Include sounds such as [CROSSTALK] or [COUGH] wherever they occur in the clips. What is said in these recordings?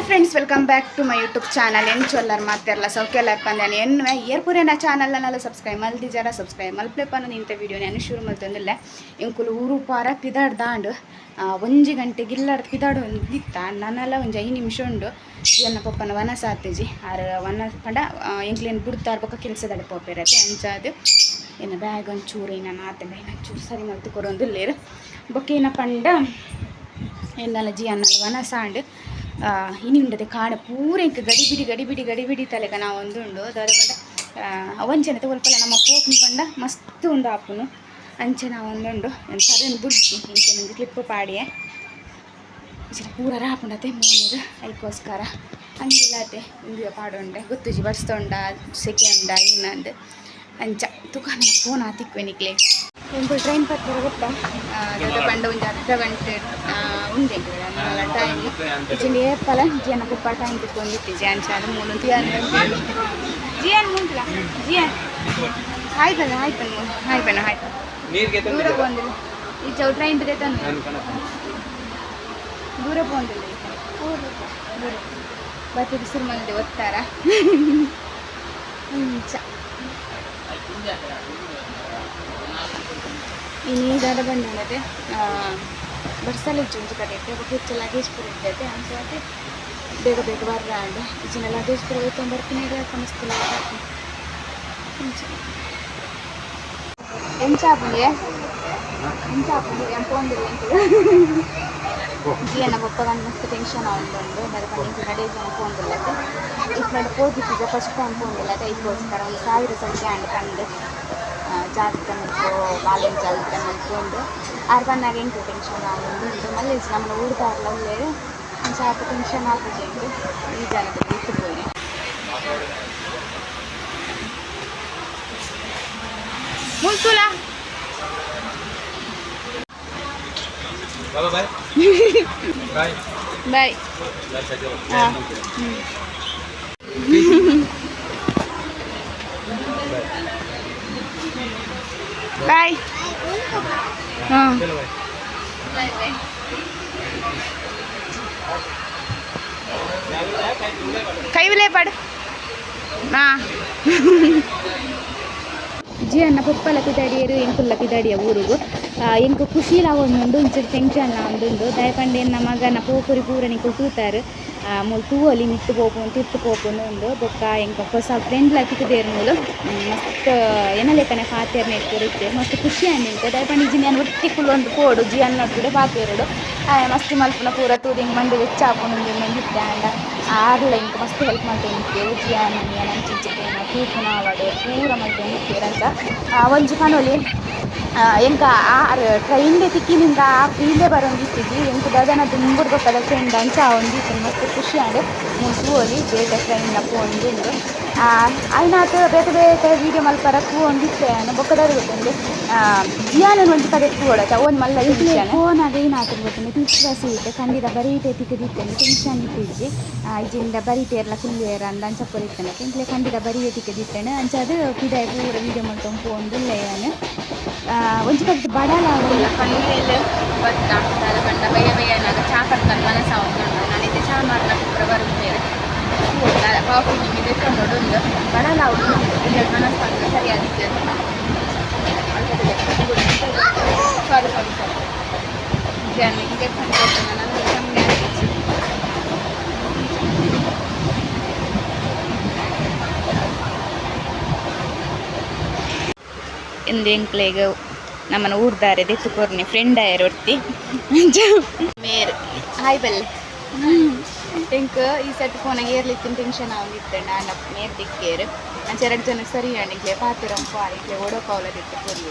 Hi friends welcome back to my YouTube channel ಏನು ಚೊಲ್ಲರ್ ಮಾತಾರಲ್ಲ ಸೌಖ್ಯ ಪಂದಾನೆ ಏನು ಏರ್ಪುರೇನ ನಾ ನಾನು ಸಬ್ಸ್ಕ್ರೈಬ್ ಮಲ್ದಿ ಜರ ಸಬ್ಸ್ಕ್ರೈಬ್ ಮಲ್ಪೆಪ್ಪನ ನಿಂತ ವೀಡಿಯೋ ನಾನು ಶುರು ಮಲ್ತಂದಿಲ್ಲ ಇಂಕುಲು ಊರು ಪಾರ ಪಿದಾಡ್ ದಾಂಡು ಆ, ಒಂಜಿ ಗಂಟೆಗೆ ಇಲ್ಲಾಡ್ ಪಿದಾಡು ಇತ್ತ ನನ್ನೆಲ್ಲ ಒಂದು ಐದು ನಿಮಿಷ ಉಂಡು. ಎನ್ನ ಪಪ್ಪನ ವನ ಸಾತೇಜಿ ಆರು ವನ ಪಂಡ ಎಂಕ್ಲೇನು ಬಿಡ್ತಾರ ಇರ್ಬೇಕು ಕೆಲಸದ ಪೋಪೇರತ್ತೆ ಅಂಚಾದು ಏನು ಬ್ಯಾಗ್ ಒಂಚೂರು ಏನ ಆತಲ್ಲ ಒಂಚೂರು ಸರಿ ಮಲ್ತು ಬೊಕ್ಕ ಏನ ಪಂಡ ಏನಲ್ಲ ಜಿ ಅನ್ನಲ್ಲ ವನ ಸಾಂಡ್. ಉಂಡದೆ ಕಾಣ ಪೂರ ಇಂಕ ಗಡಿಬಿಡಿ ಗಡಿಬಿಡಿ ಗಡಿಬಿಡಿ ತಲೆಗ ನಾವು ಒಂದು ಉಂಡು ಅದರ ಪಂಡ ಅವಂಚನೆ ತಗೊಳ್ಪಲ್ಲ, ನಮ್ಮ ಪೋಪನ್ ಪಂಡ ಮಸ್ತ್ ಉಂಡು ಆಪುನು ಅಂಚೆ ನಾವು ಒಂದುಂಡು. ಸರಿ ಬುಡ್ಜಿ ಇಂಚೆ ನಂಗೆ ಕ್ಲಿಪ್ ಪಾಡಿಯೇ. ಇച്ചിನ ಪೂರ ರಾಪುಂಡತೆ ಮೂನದು ಅದಕ್ಕೋಸ್ಕರ ಹಂಗಿಲ್ಲತೆ ಇಂದಿಯ ಪಾಡುಂಡೆ. ಗೊತ್ತಿಜಿ ಬರ್ಸ್ತೊಂಡ ಸೆಕೆ ಉಂಡ ಇನ್ನಂದು. ಅಂಚ ತುಕಾನ ಫೋನ್ ಆತಿಕ್ವೆ ನಿಕ್ಲೆ. ಎಂಕು ಟ್ರೈನ್ ಪತ್ರ ಗೊತ್ತಾ? ದೊಡ್ಡ ಬಂಡ ಒಂದು ಅರ್ಧ ಗಂಟೆ ಆ, ಉಂಡೆ ಟೈಮ್ ಇಚ್ಚಿಂದ ಏಪಲ ಜಿಯನ ಕುಪ್ಪ ಟೈಮ್ ತಿಕ್ಕೊಂಡಿತ್ತು ಜಿಯಾನ್ ಚಾದ ಮೂಲು ಜಿಯಾನ್ ಜಿಯಾನ್ ಮುಂಟ್ಲ ಜಿಯಾನ್ ಆಯ್ತಲ್ಲ ಆಯ್ತು ಹಾಯ್ ಬಣ್ಣ ಆಯ್ತು ನೀರಿಗೆ ದೂರ ಬಂದಿಲ್ಲ ಈ ತಂದು ದೂರ ಬಂದಿಲ್ಲ ದೂರ ಬತ್ತೆ ಒತ್ತಾರ ಮಂದಿ ಒತ್ತಾರ ಇಂಚ ಇನ್ನೀಗಾದ ಬಂದಿಲ್ಲದೆ ಬಡ್ಸಲ್ಲಿ ಚುಂಚು ಕಡೆಯತ್ತೆ ಹೆಚ್ಚು ಲಗೇಜ್ ಪುರ ಇದ್ದೈತೆ ಅನ್ಸತ್ತೆ ಬೇಗ ಬೇಗ ಬರ್ರ ಅಂಡು ಇಚ್ಚಿನ ಲಗೇಜ್ ಪುರ ತೊಂಬರ್ತೀನಿ ಕಮಿಸ್ತಿಲ್ಲ ಎಂಚಾಪುಂಗೆ ಎಂಚಾಪುಂಗೆ ಎಂಪೊಂದಿಲ್ಲ ಜೀವನ ಗೊತ್ತಾಗಂಡು ಮಸ್ತ್ ಟೆನ್ಷನ್ ಆಗುಂಡು ಅದಕ್ಕೆ ಇಂಚು ನಡೆಯ ಜನ ಪೋಂದಿಲ್ಲ ಇಟ್ಲಾಡ ಹೋಗಿಟ್ಟಿದ್ದೆ ಫಸ್ಟ್ ಟೈಮ್ ಪೋಂದಿಲ್ಲ ಇದಕ್ಕೋಸ್ಕರ ಒಂದು ಸಾವಿರ ಸಂಖ್ಯೆ ಅಂಡ್ ಕಂಡು ಜಾಗಕ್ಕೆ ಬಾಲ್ಯದ ಜಾಗಕ್ಕೆ ಅಂದ್ಕೊಂಡು ಅರ್ಬನ್ ಆಗಿ ಎಂಟು ಟೆನ್ಷನ್ ಆಗುಂಟು ಮళ్ళీ ನಮ್ಮ ಊರು ದಾರ್ಲೇ ಒಂದು ಸ್ವಲ್ಪ ಟೆನ್ಷನ್ ಆಗುತ್ತೇಂಟು ಈ ಜಾಗದಲ್ಲಿ ಇಟ್ಟುಕೊಳ್ಳಿ ಮುಲ್ಸುಲ ಬಾಯ್ ಬಾಯ್ ಹಾಂ ಹ್ಞೂ ಬಾಯ್ ಹಾಂ ಚಲೋ ಬಾಯ್ ಕೈ ವಿಲೆ ಪಡು ಹಾ ಜಿ ಅನ್ನ ಪುಪ್ಪಲ ಪಿದಾಡಿಯರು ಎಂಕುಲ್ಲ ಪಿದಾಡಿಯ ಊರುಗು ಎಂಕು ಖುಷಿಲ ಒಂದುಂಡು ಇಂಚು ಟೆನ್ಷನ್ ಒಂದುಂಡು ದಯಪಂಡ ಎನ್ನ ಮಗನ ಪೋಪುರಿ ಪೂರನಿ ಕೊಟ್ಟುತ್ತಾರೆ ಮೂಲು ತೂವೊಲಿ ನಿಟ್ಟು ಪೋಪು ತಿರ್ತು ಪೋಪುನು ಉಂಡು ಬೊಕ್ಕ ಎಂಕ ಹೊಸ ಫ್ರೆಂಡ್ ತಿಕ್ಕುದೆರ್ ಮೂಲು? ಮಸ್ತ್ ಎನ್ನ ಪಾತೆರ್ ಪಾತೇರ್ನ ಇತ್ತೆ ಮಸ್ತ್ ಖುಷಿ ಅಂದಿತ್ತು ದಯಪಂಡ ಇಜ್ಜಿ ನಾನು ಒಟ್ಟಿ ಕುಲು ಒಂದು ಕೋಡು ಜಿ ಅನ್ನ ನೋಡ್ಬಿಡು ಪಾತೇರುಡು ಮಸ್ತಿ ಮಲ್ಪುನ ಪೂರ ತೂದಿಂಗ್ ಮಂಡಿ, ವೆಚ್ಚ ಹಾಕೊಂಡು ಮಂದಿದ್ದೆ ಅಂಡ ಆರ್ಲ ಇಂಕ ಮಸ್ತ್ ಹೆಲ್ಪ್ ಮಾಡ್ತೇನೆ. ನಿಂತೆ ಉಜ್ಜಿ ಆನಂದಿ ನಂಚಿಂಚಿಕೇನ ತೂಪುನ ಅವಡೆ ಪೂರ ಮಾಡ್ತೇನೆ ನಿಂತೇರಂತ ಒಂಜಿ ಕಣೋಲಿ ಎಂಕ ಆ ಟ್ರೈನ್ಡೆ ತಿಕ್ಕಿನಿಂದ ಆ ಫೀಲ್ಡೆ ಬರೋಂಗಿತ್ತಿದ್ದಿ ಎಂಕ ದದನ ದುಂಬುಡು ಗೊತ್ತದ ಫ್ರೆಂಡ್ ಅಂಚ ಒಂದಿತ್ತು, ಮಸ್ತ್ ಖುಷಿ ಆಂಡ್. ಮುಂಚು ಓಲಿ ಬೇಗ ಟ್ರೈನ್ ಪೋಂದು അതിനകത്ത് ബേത്തെ ബേത്തെ വീഡിയോ മൽപ്പറ പൂ ഉണ്ട് ഇഷ്ടമാണ് ബൊക്കടറി വെക്കുന്നത് ജിയാനും ഉണ്ട് കട പൂളാത്ത ഓൻ മല്ല ഇഷ്ടമാണ് ഓൻ അതേനാത്തിൽ വെക്കുന്നത് ടീച്ചർ സീറ്റ് കണ്ടിത ബരീറ്റേ തിക്കതിത്തന്നെ ടെൻഷൻ ಇಟ್ಟಿದ್ದೆ ಇಜಿಂದ ಬರೀತೆ ಎಲ್ಲ ಕುಲ್ಲೇರ ಅಂದ ಅಂಚ ಪೊಲಿತಾನೆ ತಿಂಕ್ಲೆ ಖಂಡಿತ ಬರೀಯೇ ತಿಕ್ಕದಿತ್ತಾನೆ ಅಂಚ ಅದು ಪಿದಾಯ ಪೂರ ವೀಡಿಯೋ ಮಾಡ್ಕೊಂಡು ಪೋಂದು ಲೇಯನು ಒಂಚು ಕಟ್ಟು ಬಡಲ ಬಯ್ಯ ಬಯ್ಯ ನಾಗ ಚಾ ಪಡ್ಕೊಂಡು ಮನಸ್ಸು ನಾನು ಚಾ ಮಾಡ್ಕೊಂಡು ಬರುತ್ತೆ ನಿಮಗೆ ತೆಕ್ಕೊಂಡು ಒಂದು ಬಡಲ ಅವ್ರು. ಮನಸ್ಸು ಅಂದ್ರೆ ಸರಿ ಸಾರಿ ಸಾರಿ ಜನರಿಗೆ ಕಮ್ಮಿ ಆಗಿತ್ತು ನಮ್ಮನ್ನ ಊರ್ದಾರೆ ದೆತ್ತುಕೊರ್ನಿ. ಫ್ರೆಂಡ್ ಆಯರ್ ಒರ್ತಿ ಮೇರ್. ಹಾಯ್ ಬೆಲ್ ಎಂಕ್ ಈ ಸತಿ ಫೋನಾಗ ಏರ್ಲಿತ್ತಿನ ಟೆನ್ಷನ್ ಆಗಿತ್ತೆ ನಾನು ಮೇರ್ ದಿಕ್ಕೇರು ಅಂಚೆ ಎರಡು ಜನ ಸರಿ ಅಣಿಗ್ಲೆ ಪಾತಿರಂ ಪಾರಿಗ್ಲೆ ಓಡೋ ಕೌಲ ದಿತ್ತು ಕೊರಿ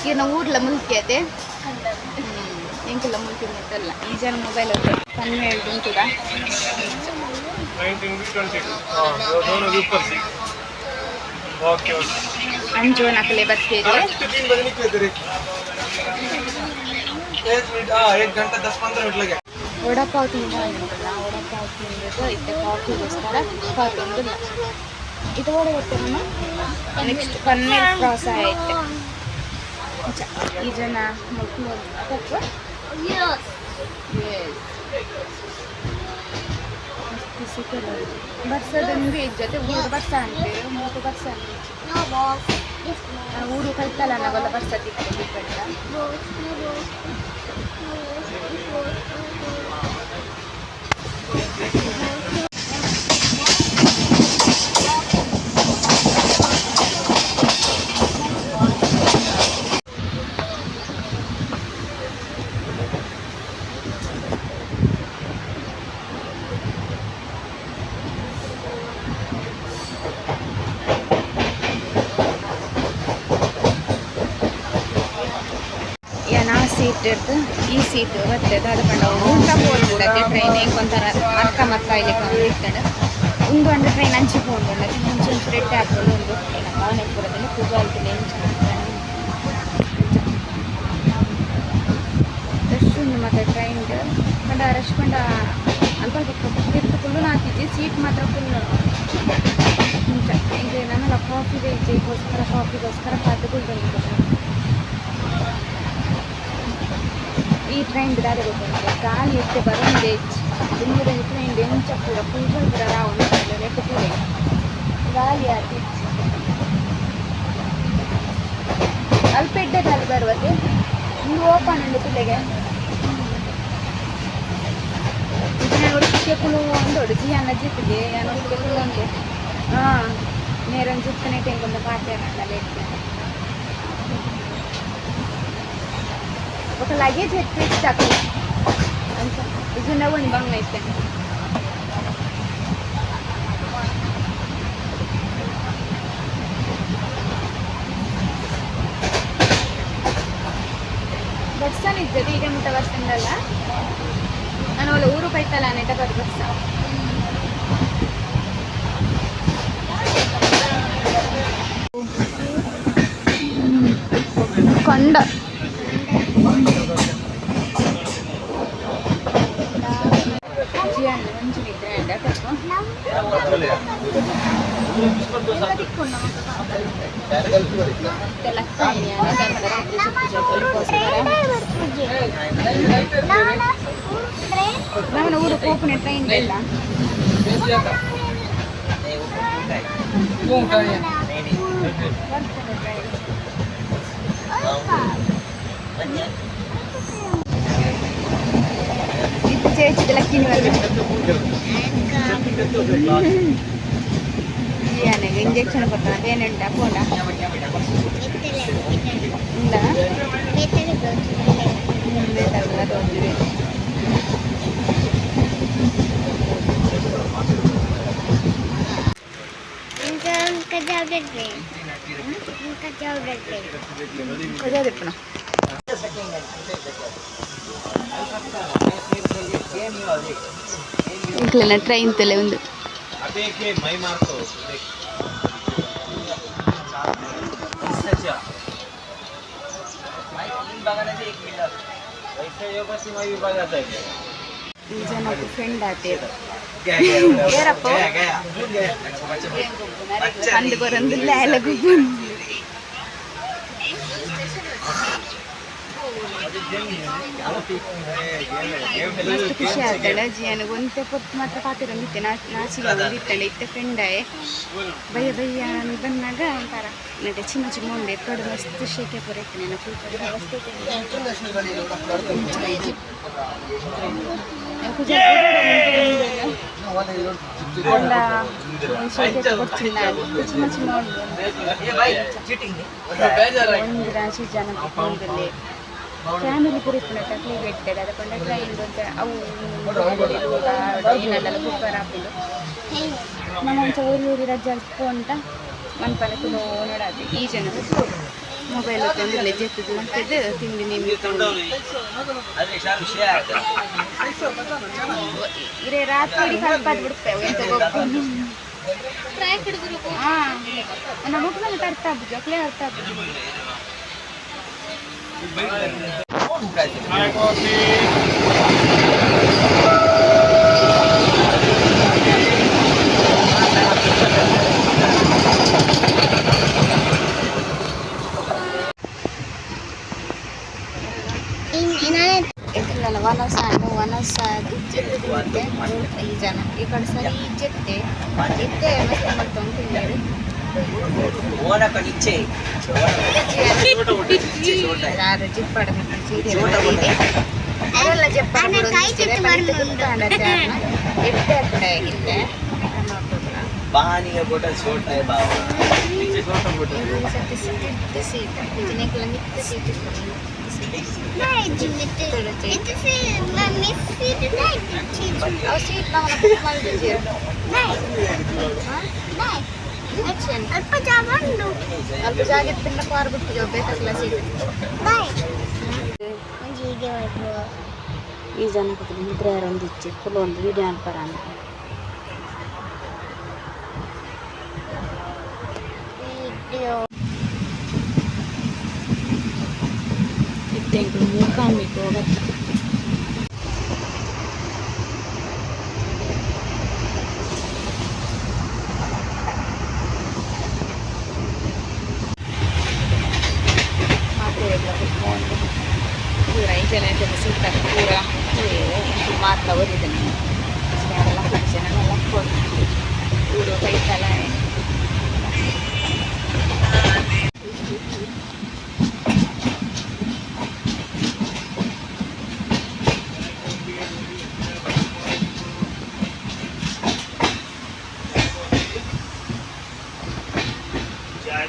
ಈಗ ನಾವು ಊರ್ಲ ಮುಲ್ಕಿ ಅದೇ ಎಂಕುಲ್ಲ ಮುಲ್ಕಿ ಮುಟ್ಟಲ್ಲ ಈ ಜನ ಮೊಬೈಲ್ ಹೋಗ್ತದೆ ಕಮ್ಮಿ ಹೇಳ್ದು ಉಂಟುದ दोनों के ऊपर से ओके ओके ಅಂಜು ನಕಲೆ ಬತ್ತೇರಿ तीन बजे निकले तेरे एक मिनट हाँ एक घंटा दस पंद्रह मिनट लगे ವಡಪಾವ್ ತಿಂದ ಉಂಟಲ್ಲ ವಡಪಾವ್ ತಿಂದಿದ್ದು ಇತ್ತೆ ಕಾಫಿಗೋಸ್ಕರ ಕಾತೊಂದಿಲ್ಲ ಇದು ಒಡೆ ನಮ್ಮ ನೆಕ್ಸ್ಟ್ ಪನ್ನೀರ್ ಕ್ರಾಸ್ ಆಯಿತು. ಈ ಜನ ಮಕ್ಕಳು Yes. ಪೀಸ್ ಕೆಲವು ಬರ್ಸದೊಂದು ವೇಜ್ ಜೊತೆ ಊರು ಬರ್ಸ ಅಂತೇಳಿ ಮೂರು ಬರ್ಸ ಊರು ಕಲ್ತಲ್ಲ ನಾವೆಲ್ಲ ಬರ್ಸತಿ ಡಿಪೆಂಡ 何? ಇರ್ತು. ಈ ಸೀಟ್ ಮತ್ತೆ ಕಂಡ ಊಟ ಹೋಗ್ತದೆ ಟ್ರೈನ್ ಹೆಂಗೆ ಒಂಥರ ಅಕ್ಕ ಮಕ್ಕ ಇಲ್ಲಿ ಇರ್ತಾನೆ ಒಂದು ಒಂದು ಟ್ರೈನ್ ಹಂಚಿ ಹೋಗ್ದು ಮುಂಚೆ ಒಂದು ರೆಡ್ ಹಾಕೊಂಡು ಒಂದು ಭಾವನೆಪುರದಲ್ಲಿ ಕುಜಾಲ್ತಿಲ್ಲ ರಶ್ ಉಂಡು ಮತ್ತೆ ಟ್ರೈನ್ ಕಂಡ ರಶ್ ಕಂಡ ಅಲ್ಪ ತಿರ್ತು ಫುಲ್ಲು ಹಾಕಿದ್ದೆ. ಸೀಟ್ ಮಾತ್ರ ಫುಲ್ ಮುಂಚೆ. ಈಗ ನನ್ನೆಲ್ಲ ಕಾಫಿ ಬೇಕಾಗೋಸ್ಕರ ಕಾಫಿಗೋಸ್ಕರ ಕಾದುಕೊಂಡು ಈ ಟ್ರೈನ್ ದಾರಿ ಗೊತ್ತುಂಟು ಗಾಳಿ ಎತ್ತೆ ಬರೋದೇ ದುಂಬದ ಟ್ರೈನ್ ಎಂಚ ಪೂರ ಪೂಜೆ ಪೂರ ರಾವು ಲೆಕ್ಕ ಪೂರ ಗಾಳಿ ಆತಿ ಅಲ್ಪ ಎಡ್ಡದಲ್ಲಿ ಬರುವತ್ತೆ ಒಂದು ಓಪನ್ ಉಂಟು ಪಿಲ್ಲೆಗೆ ಇದನ್ನ ಒಟ್ಟಿಗೆ ಕುಲು ಒಂದು ಒಡಿಸಿ ಅನ್ನ ಜಿತ್ತಿಗೆ ಅನ್ನೊಟ್ಟಿಗೆ ಕುಲು ಉಂಟು ಹಾಂ ನೇರನ್ ಜುತ್ತನೆ ತೆಂಗೊಂದು ಪಾತೆ ಅನ್ನಲ್ಲ ಇರ್ತೇನೆ ఒక లగేజ్ ఎక్కిస్తాకు ఇది నవ్వు బంగ్ అయితే బస్ అని ఇద్దరు ಈಗ ಮುಟ್ಟ ಬಸ್ ಸ್ಟ್ಯಾಂಡಲ್ಲ ನಾನು ಒಳ್ಳೆ ಊರು ಬೈತಲ್ಲ ನೆಟ್ಟ ಬರ್ પહેલા ഇത് ചേച്ചി ഇളക്കിന് വരണം எனக்கு injection ತೊಂದರೆ ఇంకా ఇంకా చదవట్లే ఇంకా చదవట్లే కొద్దిగా తిప్పను ఇట్లా ట్రైన్ తెలే ఉంది ಅದಕ್ಕೆ ಮೈ ಮಾರ್ತು वैसे योगा ఈజ్ నాకు ఫ్రెండ్ అతేరు ఏరప్ప ಮಸ್ತ್ ಖುಷಿ ಆಗ್ತಾಳೆ ಅಜ್ಜಿ ನನಗೆ ಒಂತೆ ಪೊತ್ತು ಮಾತ್ರ ಪಾತ್ರ ಇತ್ತೆ ನಾ ನಾಚಿಗೆ ಒಂದು ಇತ್ತೆ ಫ್ರೆಂಡಾಯೆ ಬಯ್ಯ ಬಯ್ಯ ನಾನು ಬಂದಾಗ ಅಂತಾರ. ನನಗೆ ಚಿನ್ನ ಚಿಮ್ಮ ಉಂಡೆ ತೊಡೆ ಮಸ್ತ್ ಶೇಕೆ ಪೊರೈತೆ ನನ್ನ ಫುಲ್ ఫ్యామిలీ గురించి అట్లే అది పండుగ ఏంటంటే అవు మనం చోరు ఊరి రాజ్యాలు పోంట మన పనికి ఈ జనం ನೋಡಾದೆ ಈ ಜನ ಮೊಬೈಲ್ ಹೊತ್ತೊಂದಿಲ್ಲ ಜೆತ್ತದು ಮತ್ತದು ತಿಂಡಿ ನಿಮ್ಗೆ ಇರೇ ರಾತ್ರಿ ಸ್ವಲ್ಪ ಬಿಡ್ತೇವೆ ಎಂತ ಗೊತ್ತು ಹಾಂ ನಮ್ಮ ಮಕ್ಕಳಿಗೆ ಅರ್ಥ ಆಗ್ಬೋದು ಮಕ್ಕಳೇ ಅರ್ಥ ಆಗ್ಬೋದು ಹಣ್ಣು ವನಸ ಜಿತ್ತೆ ಈ ಜನ ಈ ಕಡೆ ಸರಿ ಜಿತ್ತೆ ಜಿತ್ತೆ ಮಸ್ತ್ ಮಾಡ್ಕೊಂಡು ತಿಂದಿರು ಓಡಕ ನಿಚ್ಚೆ ಯಾರು ಜಿಪ್ಪಡ ಅವರೆಲ್ಲ ಜಿಪ್ಪಡ ಎಟ್ಟೆ ಕಡೆ ಆಗಿದ್ದೆ ಬಾನಿಗೆ ಬೋಟ ಸೋಟ ಬಾವ ನಿಚ್ಚೆ ಸೋಟ ಬೋಟ ಸೀಟ್ ಇದನ್ನೆಲ್ಲ ಮಿತ್ತ seat Nee, die met de... Dit is een... Maar mis zit er niet. ಅವು ಸೀಟ್ ನಾವು ಮಾಡಿದ್ದೀವಿ Nee. Nee. ಅಲ್ಪ ಜಾಗಂಡು ಅಲ್ಪ ಜಾಗ ತಿನ್ನ ಪಾರು ಬಿಟ್ಟಿದ್ದೇವೆ ಬೇಕಾಗಿಲ್ಲ ಸೀಟ್ ಬಾಯ್ ಹೀಗೆ ಹೋಗ್ಬೋದು ಈ ಜನ ಕೂತ್ಕೊಂಡು ನಿದ್ರೆ ಯಾರೊಂದು ಇಚ್ಚೆ ಫುಲ್ ಒಂದು ವಿಡಿಯೋ ಅನ್ಪರ ಅಂತ ವಿಡಿಯೋ ってん、もうかんみくかった。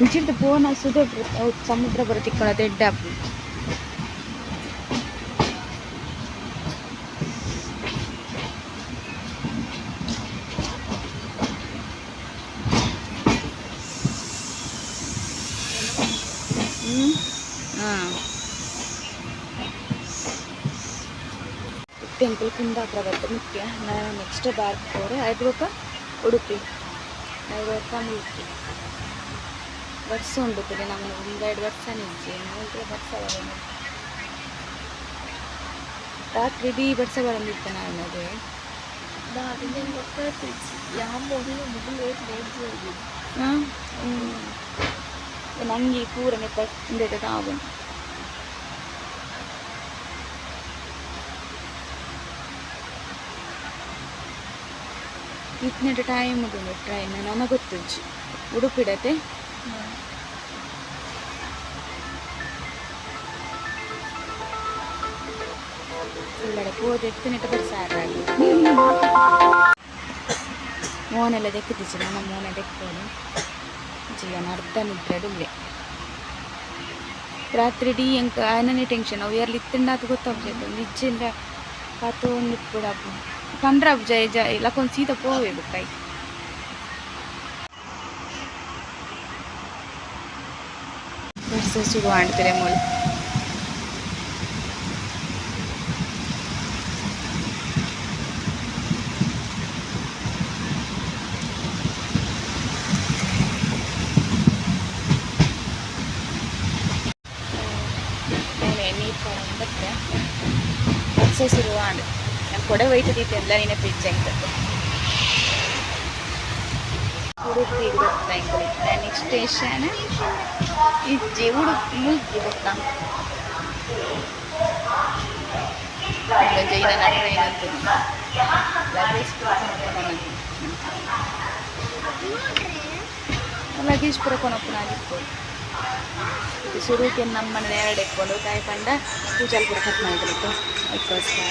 ಉಚಿತ ಪೋನ್ ಸುದೆ ಸಮುದ್ರ ಬರ ದೊಡ್ಡ ಟೆಂಪಲ್ ಕುಂದಾಪುರ ಬರ್ತದೆ ಮುಖ್ಯ. ನಾನು ನೆಕ್ಸ್ಟ್ ಬ್ಯಾಗ್ ಹೋದ್ರೆ ರೂಪಾಯಿ ಉಡುಪಿ. ಐದ್ರೂಪ ಮುಲ್ಕಿ ವರ್ಷ ಉಂಡು ಕಡೆ ನಮ್ಮ ಒಂದೆರಡು ವರ್ಷ ನಿಂಚೆ ಮೂರು ವರ್ಷ ಬರೋದು ರಾತ್ರಿ ಇಡೀ ವರ್ಷ ಬರಂದಿತ್ತು ನಾನು ಮದುವೆ ಹಾಂ ನಂಗೆ ಪೂರ ನೆಪ್ಪ ಹಿಂದೆ ತಾವು ಇತ್ನೆಟ ಟೈಮ್ ಉಂಟು ಟ್ರೈನ್ ನನಗೆ ಗೊತ್ತುಂಚು ಉಡುಪಿಡತೆ ಇಲ್ಲಡೆ ಹೋದ ಎತ್ತಿನಿಟ್ಟು ಬರ್ಸಾರಾಗಿ ಮೋನೆಲ್ಲ ದೆಕ್ಕತಿச்சு ನಮ್ಮ ಮೋನೆ ದೆಕ್ಕೋನು ಜೀವನ ಅರ್ಧ ನಿದ್ರೆಡುಲ್ಲೆ ರಾತ್ರಿ ಡಿ ಎಂಕ ಆನನೆ ಟೆನ್ಷನ್ ಅವು ಎರಲಿ ಇತ್ತಿಂಡ ಅದು ಗೊತ್ತಾಗ್ತೈತೆ ನಿಜ್ಜಿಂದ ಕಾತು ಒಂದು ಕೂಡ ಪಂದ್ರ ಜಯ ಜಯ ಕೊಂದು ಸೀದಾ ಪೋವೆ ಬುಕ್ಕೈ ವರ್ಷ ಶುರು ಮಾಡ್ತಾರೆ ಮೂಲ ನೀರು ಬರ್ತೇ ವರ್ಷ ಶುರುವಾಂಡ್ ನಾನು ಕೊಡೆ ಒಯ್ತದಿತ್ತೆ ಎಲ್ಲ ನಿನ್ನ ಫ್ರಿಜ್ ಆಗ್ತದೆ ಉಡುಪಿ ಗೊತ್ತಾ ನೆಕ್ಸ್ಟ್ ಸ್ಟೇಷನ್ ಇಜ್ಜಿ ಉಡುಪಿ ಮುಲ್ಕಿ ಗೊತ್ತಾ ಜೈನ ಟ್ರೈನ್ ಅಂತ ಲಗೇಜ್ ಲಗೇಜ್ ಪುರ ಕೊನಪ್ಪನಾಗಿತ್ತು. ಇದು ಶುರುಕ್ಕೆ ನಮ್ಮನೆ ಎರಡು ಎಕ್ಕೊಂಡು ಕಾಯಿ ಪಂಡ ಪೂಜಾಲ್ ಪುರ ಕಟ್ ಮಾಡಿದ್ರು. ಅದಕ್ಕೋಸ್ಕರ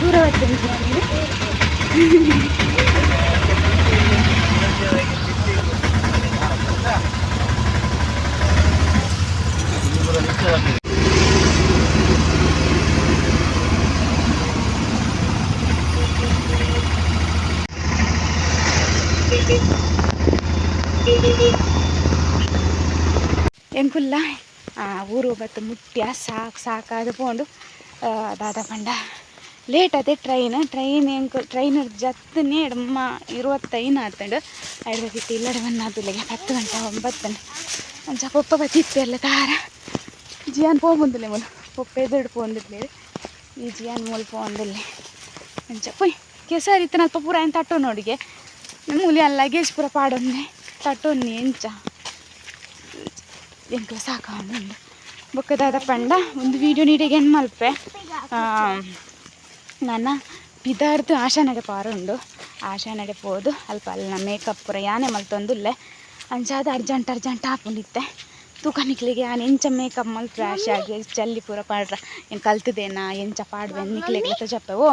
ದೂರ ಬರ್ತೀನಿ ಎಂಕುಲ್ಲ ಊರು ಬತ್ತು ಮುಟ್ಟ್ಯ ಸಾಕು, ಸಾಕಾದ ಪೋಂಡು ದಾದ ಪಂಡ. ಲೇಟ್ ಅದೇ ಟ್ರೈನ್ ಟ್ರೈನ್ ಎಂಕು ಟ್ರೈನ್ ಜತ್ತನೇ ಎಡಮ್ಮ ಇರುವತ್ತೈನು ಆತಂಡು. ಬಿಟ್ಟು ಇಲ್ಲಡೆ ಇಲ್ಲಿಗೆ ಹತ್ತು ಗಂಟೆ, ಒಂಬತ್ತನೇ. ಅಂಚ ಪೊಪ್ಪ ಬತ್ತಿತ್ತು ಎಲ್ಲ ತಾರ ಜಿಯಾನ್ ಪೋಬಂದಿಲ್ಲ ಮುಲು ಪೊಪ್ಪ ಎದುರು ಪೋಂದಿಲ್ಲ ಈ ಜಿಯಾನ್ ಮೂಲ ಪೋಂದಿಲ್ಲ ಅಂಚ ಪೊಯ್ ಕೆಸರು ಇತ್ತು ನಲ್ಪ ಪೂರ ಏನು ತಟ್ಟೋ ನೋಡಿಗೆ. ಮೂಲಿ ಅಲ್ಲ ಲಗೇಜ್ ಪೂರ ಪಾಡೊಂದೆ ತಟ್ಟೊನ್ನಿ ಎಂಚ. ಎಂಕ್ಲ ಸಾಕು ಬೊಕ್ಕದಾದ ಪಂಡ ಒಂದು ವೀಡಿಯೋ ನೀಡಿಗೆ ಏನು ಮಲ್ಪೆ? ನನ್ನ ಪಿದಾರ್ದು ಆಶಾನಡೆ ಪಾರುಂಡು ಆಶಾನಡೆ ಪೋದು ಅಲ್ಪ ಅಲ್ಲ ಮೇಕಪ್ ಪೂರ ಯಾನೆ ಮಲ್ತೊಂದುಲ್ಲೆ. ಅಂಚಾದ ಅರ್ಜೆಂಟ್ ಅರ್ಜೆಂಟ್ ಹಾಕೊಂಡಿತ್ತೆ ತೂಕ ನಿಕ್ಲಿಗೆ ನಾನು ಎಂಚ ಮೇಕಪ್ ಮಲ್ ಆಶೆ ಆಗಿ ಚಲ್ಲಿ ಪೂರ ಪಾಡ್ರ. ಏನು ಕಲ್ತಿದ್ದೇನಾ ಎಂಚ ಪಾಡ್ವೆ ನಿಕ್ಲಿಗೆ ಲತ ಜಪ್ಪೆ ಓ.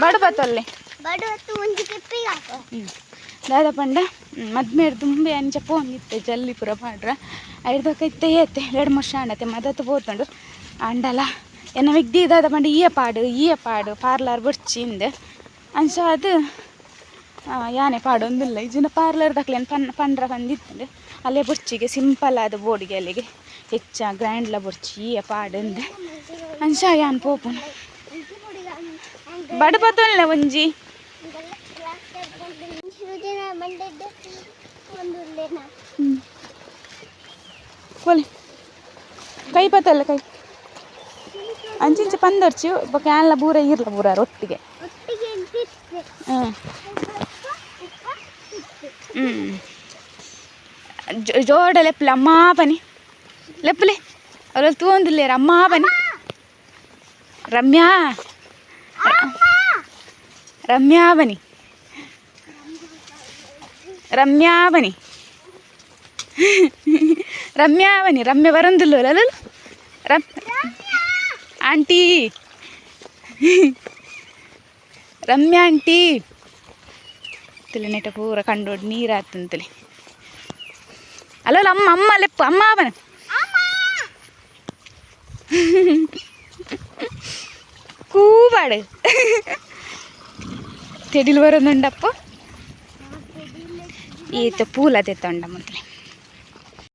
ಬಡ ಬತ್ತಲ್ಲಿ ಬಡವತ್ತು ದಾದ ಪಂಡ ಮದ್ಮೇರ್ ದುಂಬೆ ಅಂಚ ಪೋನಿತ್ತೆ ಜಲ್ಲಿ ಪೂರ ಪಾಡ್ರ ಐಡ್ದಕ್ಕೈತೆ ಏತೆ ಎರಡು ಮೂರು ಶಾಣತೆ ಮದತ್ತು ಪೋತಂಡು ಅಂಡಲ, ಎನ್ನ ವಿಗ್ದಿ ದಾದ ಪಂಡ, ಈಯ ಪಾಡು ಈಯ ಪಾಡು, ಪಾರ್ಲರ್ ಬುಡ್ಚಿಂದು ಅಂಚ ಅದು ಯಾನೆ ಪಾಡೊಂದಿಲ್ಲ ಇಜಿನ ಪಾರ್ಲರ್ ದಕ್ಲೇನು ಪನ್, ಪಂಡ್ರ ಬಂದಿತ್ತು ಅಲ್ಲೇ ಬುರ್ಚಿಗೆ, ಸಿಂಪಲ್ ಆದ ಬೋಡಿಗೆ ಅಲ್ಲಿಗೆ, ಹೆಚ್ಚ ಗ್ರ್ಯಾಂಡ್ಲ ಬುರ್ಚಿ, ಈಯ ಪಾಡಂದು ಅಂಚ ಯಾನ್ ಪೋಪುನು. ಬಡ ಒಂಜಿ? ದಿನ ಬಂದಿದ್ದು ಒಂದು ಲೇನ. ಹ್ಞೂ ಕೊಲಿ. ಕೈ ಬತ್ತಲ್ಲ ಕೈ. ಅಂಚಿಂಚ ಪಂದರ್ಚಿ ಬೊಕ ಎಲ್ಲ ಬೂರ ಇರ್ಲ ಬೂರ ಒಟ್ಟಿಗೆ. ಇಟ್ಟಿತ್ತು ಹ್ಞೂ ಜೋಡ ಲೆಪ್ಪಲೆ ಅಮ್ಮ ಪನಿ. ಲೆಪ್ಪಲೆ. ಅವ್ರಲ್ಲಿ ತೂಂದಿಲ್ಲೇರ ಅಮ್ಮ ಬನಿ ರಮ್ಯಾ. ರಮ್ಯಾ ಬನಿ రమ్యావని. రమ్యావని రమ్య వరందులు లలు రమ్ ఆంటీ. రమ్య ఆంటీ. తెలినట పూర కండోడు నీరాతుంది తెలి అలా అమ్మ అమ్మ లెప్పు అమ్మ అవన కూవాడు. [LAUGHS] తెలివరందండి వరందండప్పు y pool pula de todo.